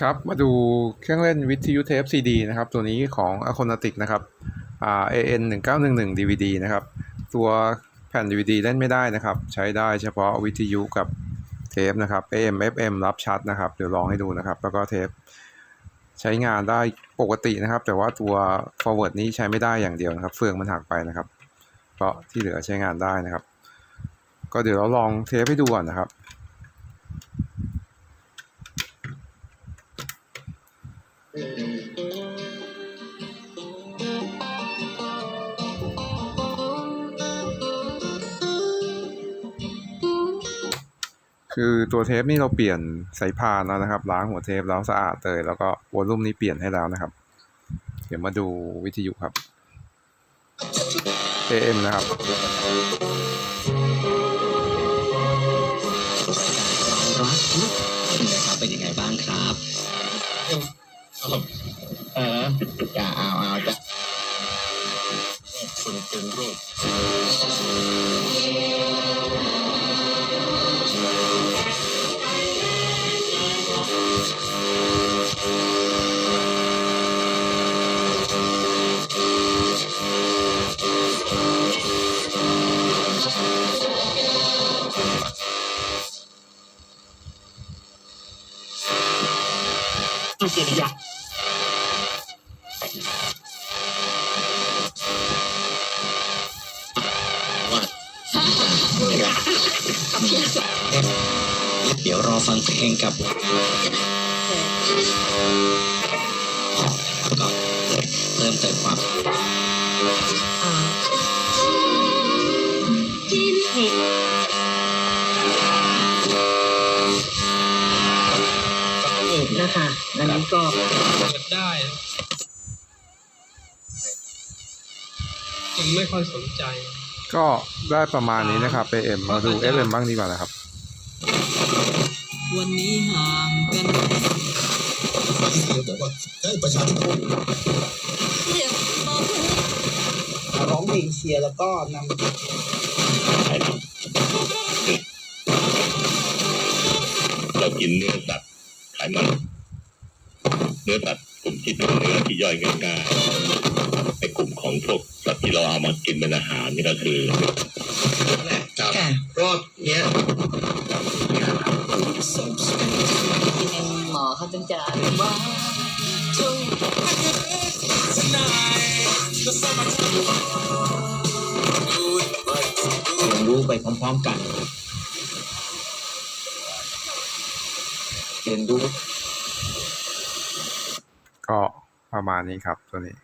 ครับ มาดูเครื่องเล่นวิทยุเทป CD นะครับ ตัวนี้ของ a c o n a t i c นะครับอ่า AN 1911 DVD นะครับ ตัวแผ่น DVD เล่นไม่ได้นะครับ ใช้ได้เฉพาะวิทยุกับเทปนะครับ AM FM รับชัดนะครับ เดี๋ยวลองให้ดูนะครับ แล้วก็เทปใช้งานได้ปกตินะครับ แต่ว่าตัว forward นี้ใช้ไม่ได้อย่างเดียวนะครับ เฟืองมันหักไปนะครับ ก็ที่เหลือใช้งานได้นะครับ ก็เดี๋ยวเราลองเทปให้ดูก่อนนะครับ คือตัวเทปนี่เราเปลี่ยนสายพานแล้วนะครับ ล้างหัวเทปแล้วสะอาดเลย แล้วก็วอลลุ่มนี้เปลี่ยนให้แล้วนะครับ เดี๋ยวมาดูวิทยุครับ AM นะครับ รักนะครับเป็นยังไงบ้างครับ เออจะเอาเอาจะคนเป็นโรคต้องเสียยา เดี๋ยวรอฟังเพลงกับก็เพิ่มเติมความนะคะอันนี้ก็เปิดได้ จึงไม่ค่อยสนใจ ก็ได้ประมาณนี้นะครับ AM มาดู FM บ้างดีกว่านะครับ วันนี้ห่างกันแต่ว่าได้ประชาธิปไตยร้องเพลงเชียร์แล้วก็นำเรากินเนื้อสัตว์ไขมันเนื้อสัตว์กลุ่มที่เป็นเนื้อที่ย่อยง่ายๆ ในกลุ่มของพวกสัตว์ที่เราเอามากินเป็นอาหารนี่ก็คือครับค่ะ รอบเนี้ย หมอเขาจึงจะว่าจงเรียนรู้ไปพร้อมๆกัน เรียนรู้ ก็ประมาณนี้ครับตัวนี้